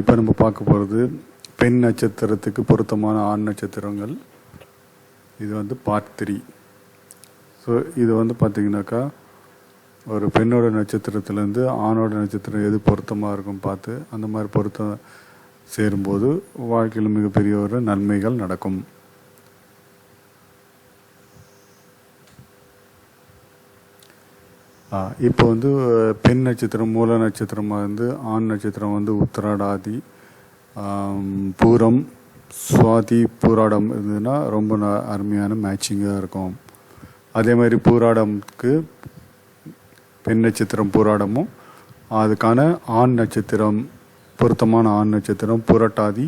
இப்போ நம்ம பார்க்க போகிறது பெண் நட்சத்திரத்துக்கு பொருத்தமான ஆண் நட்சத்திரங்கள். இது வந்து பார்ட் த்ரீ ஸோ இது வந்து பார்த்திங்கனாக்கா ஒரு பெண்ணோட நட்சத்திரத்துலேருந்து ஆணோட நட்சத்திரம் எது பொருத்தமாக இருக்கும் பார்த்து அந்த மாதிரி பொருத்தம் சேரும்போது வாழ்க்கையில் மிகப்பெரிய ஒரு நன்மைகள் நடக்கும். இப்போ வந்து பெண் நட்சத்திரம் மூல நட்சத்திரமாக வந்து ஆண் நட்சத்திரம் வந்து உத்திராடாதி பூரம் சுவாதி பூராடம் இருந்ததுன்னா ரொம்ப ந- அருமையான மேட்சிங்காக இருக்கும். அதே மாதிரி பூராடம்க்கு பெண் நட்சத்திரம் பூராடமும் அதுக்கான ஆண் நட்சத்திரம் பொருத்தமான ஆண் நட்சத்திரம் புரட்டாதி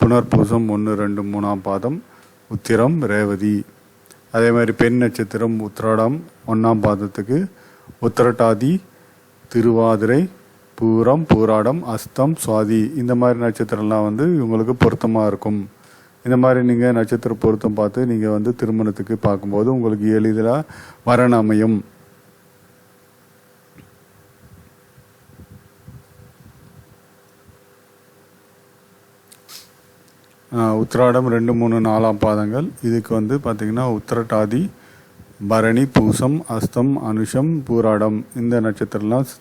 புனர்பூசம் ஒன்று ரெண்டு மூணாம் பாதம் உத்திரம் ரேவதி. அதே மாதிரி பெண் நட்சத்திரம் உத்திராடம் ஒன்றாம் பாதத்துக்கு உத்திரட்டாதி திருவாதிரை பூரம் பூராடம் அஸ்தம் சுவாதி. இந்த மாதிரி நட்சத்திரம்லாம் வந்து இவங்களுக்கு பொருத்தமாக இருக்கும். இந்த மாதிரி நீங்கள் நட்சத்திர பொருத்தம் பார்த்து நீங்கள் வந்து திருமணத்துக்கு பார்க்கும்போது உங்களுக்கு எளிதில் வரன் அமையும். ஆஹ் உத்திராடம் ரெண்டு மூணு நாலாம் பாதங்கள். இதுக்கு வந்து பார்த்திங்கன்னா உத்திரட்டாதி பரணி பூசம் அஸ்தம் அனுஷம் பூராடம். இந்த நட்சத்திரம்லாம் ஸ்-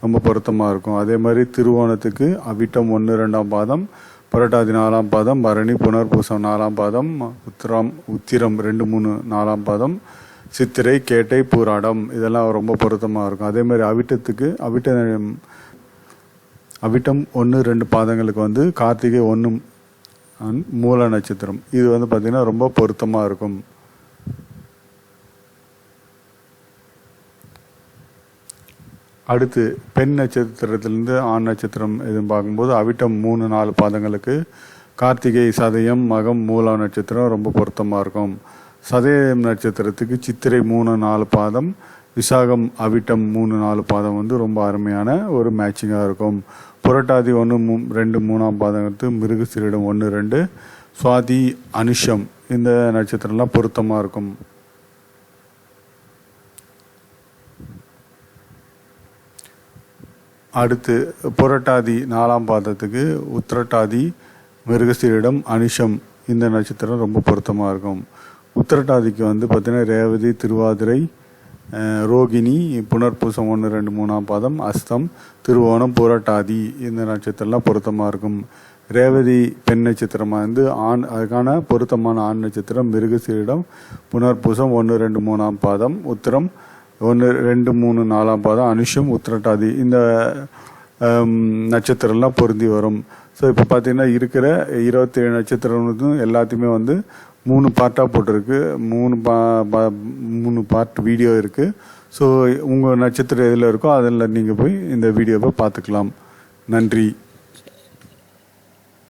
ரொம்ப பொருத்தமாக இருக்கும். அதே மாதிரி திருவோணத்துக்கு அவிட்டம் ஒன்று ரெண்டாம் பாதம் புரட்டாதி நாலாம் பாதம் பரணி புனர்பூசம் நாலாம் பாதம் உத்திரம் உத்திரம் ரெண்டு மூணு நாலாம் பாதம் சித்திரை கேட்டை பூராடம். இதெல்லாம் ரொம்ப பொருத்தமாக இருக்கும். அதே மாதிரி அவிட்டத்துக்கு அவிட்ட அவிட்டம் ஒன்று ரெண்டு பாதங்களுக்கு வந்து கார்த்திகை ஒன்று மூல நட்சத்திரம். இது வந்து பார்த்திங்கன்னா ரொம்ப பொருத்தமாக இருக்கும். அடுத்து பெண் நட்சத்திரத்திலிருந்து ஆண் நட்சத்திரம் எதுவும் பார்க்கும்போது அவிட்டம் மூணு நாலு பாதங்களுக்கு கார்த்திகை சதயம் மகம் மூலா நட்சத்திரம் ரொம்ப பொருத்தமாக இருக்கும். சதயம் நட்சத்திரத்துக்கு சித்திரை மூணு நாலு பாதம் விசாகம் அவிட்டம் மூணு நாலு பாதம் வந்து ரொம்ப அருமையான ஒரு மேட்சிங்காக இருக்கும். புரட்டாதி ஒன்று மூ ரெண்டு மூணாம் பாதங்களுக்கு மிருகசீரிடம் ஒன்று ரெண்டு. சுவாதி அனுஷம் இந்த நட்சத்திரம்லாம் பொருத்தமாக இருக்கும். அடுத்து புரட்டாதி நாலாம் பாதத்துக்கு உத்திரட்டாதி மிருகசீரிடம் அனிஷம். இந்த நட்சத்திரம் ரொம்ப பொருத்தமாக இருக்கும். உத்திரட்டாதிக்கு வந்து பார்த்தீங்கன்னா ரேவதி திருவாதிரை ரோகிணி புனர்பூசம் ஒன்று ரெண்டு மூணாம் பாதம் அஸ்தம் திருவோணம் புரட்டாதி. இந்த நட்சத்திரம்லாம் பொருத்தமாக இருக்கும். ரேவதி பெண் நட்சத்திரமாக வந்து ஆண் அதுக்கான பொருத்தமான ஆண் நட்சத்திரம் மிருகசீரிடம் புனர்பூசம் ஒன்று ரெண்டு மூணாம் பாதம் உத்திரம் ஒன்று ரெண்டு மூணு நாலாம் பாதம் அனுஷம் உத்திரட்டாதி. இந்த நட்சத்திரம்லாம் பொருந்தி வரும். ஸோ இப்போ பார்த்தீங்கன்னா இருக்கிற இருபத்தேழு நட்சத்திரம் எல்லாத்தையுமே வந்து மூணு பார்ட்டாக போட்டிருக்கு. மூணு பா பா- மூணு பார்ட் வீடியோ இருக்குது ஸோ உங்கள் நட்சத்திரம் எதில் இருக்கோ அதில் நீங்கள் போய் இந்த வீடியோவை பார்த்துக்கலாம். நன்றி.